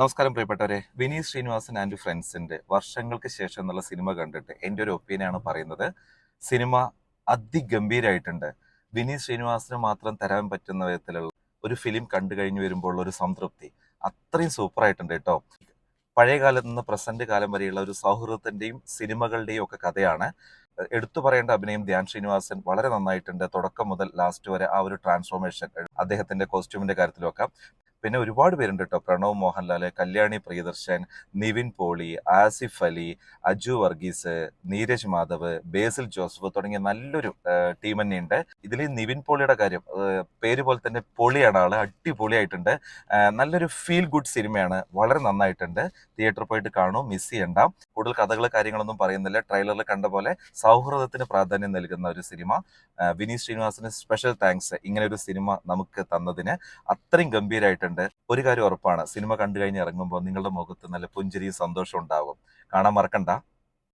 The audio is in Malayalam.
നമസ്കാരം പ്രിയപ്പെട്ടവരെ. വിനീത് ശ്രീനിവാസൻ ആൻഡ് ഫ്രണ്ട്സിന്റെ വർഷങ്ങൾക്ക് ശേഷം എന്നുള്ള സിനിമ കണ്ടിട്ട് എന്റെ ഒരു ഒപ്പീനിയനാണ് പറയുന്നത്. സിനിമ അതിഗംഭീരമായിട്ടുണ്ട് വിനീത് ശ്രീനിവാസന് മാത്രം തരാൻ പറ്റുന്ന വിധത്തിലുള്ള ഒരു ഫിലിം കണ്ടു കഴിഞ്ഞു വരുമ്പോൾ ഒരു സംതൃപ്തി അത്രയും സൂപ്പർ ആയിട്ടുണ്ട് കേട്ടോ. പഴയ കാലത്ത് നിന്ന് പ്രസന്റ് കാലം വരെയുള്ള ഒരു സൗഹൃദത്തിന്റെയും സിനിമകളുടെയും ഒക്കെ കഥയാണ്. എടുത്തു പറയേണ്ട അഭിനയം ധ്യാൻ ശ്രീനിവാസൻ വളരെ നന്നായിട്ടുണ്ട്. തുടക്കം മുതൽ ലാസ്റ്റ് വരെ ആ ഒരു ട്രാൻസ്ഫോർമേഷൻ അദ്ദേഹത്തിന്റെ കോസ്റ്റ്യൂമിന്റെ കാര്യത്തിലൊക്കെ പിന്നെ ഒരുപാട് പേരുണ്ട് കേട്ടോ പ്രണവ് മോഹൻലാൽ കല്യാണി പ്രിയദർശൻ നിവിൻ പോളി ആസിഫ് അലി അജു വർഗീസ് നീരജ് മാധവ് ബേസിൽ ജോസഫ് തുടങ്ങിയ നല്ലൊരു ടീം തന്നെയുണ്ട്. ഇതിൽ നിവിൻ പോളിയുടെ കാര്യം പേര് പോലെ തന്നെ പൊളിയാണ് ആൾ അടിപൊളിയായിട്ടുണ്ട്. നല്ലൊരു ഫീൽ ഗുഡ് സിനിമയാണ്. വളരെ നന്നായിട്ടുണ്ട്. തിയേറ്ററിൽ പോയിട്ട് കാണൂ മിസ് ചെയ്യണ്ട. കൂടുതൽ കഥകൾ കാര്യങ്ങളൊന്നും പറയുന്നില്ല. ട്രെയിലറിൽ കണ്ട പോലെ സൗഹൃദത്തിന് പ്രാധാന്യം നൽകുന്ന ഒരു സിനിമ. വിനീത് ശ്രീനിവാസിന് സ്പെഷ്യൽ താങ്ക്സ് ഇങ്ങനെ ഒരു സിനിമ നമുക്ക് തന്നതിന്. അത്രയും ഗംഭീരമായിട്ടുണ്ട് ഒരു കാര്യം ഉറപ്പാണ് സിനിമ കണ്ടു കഴിഞ്ഞ് ഇറങ്ങുമ്പോൾ നിങ്ങളുടെ മുഖത്ത് നല്ല പുഞ്ചിരിയും സന്തോഷം ഉണ്ടാവും. കാണാൻ മറക്കണ്ട.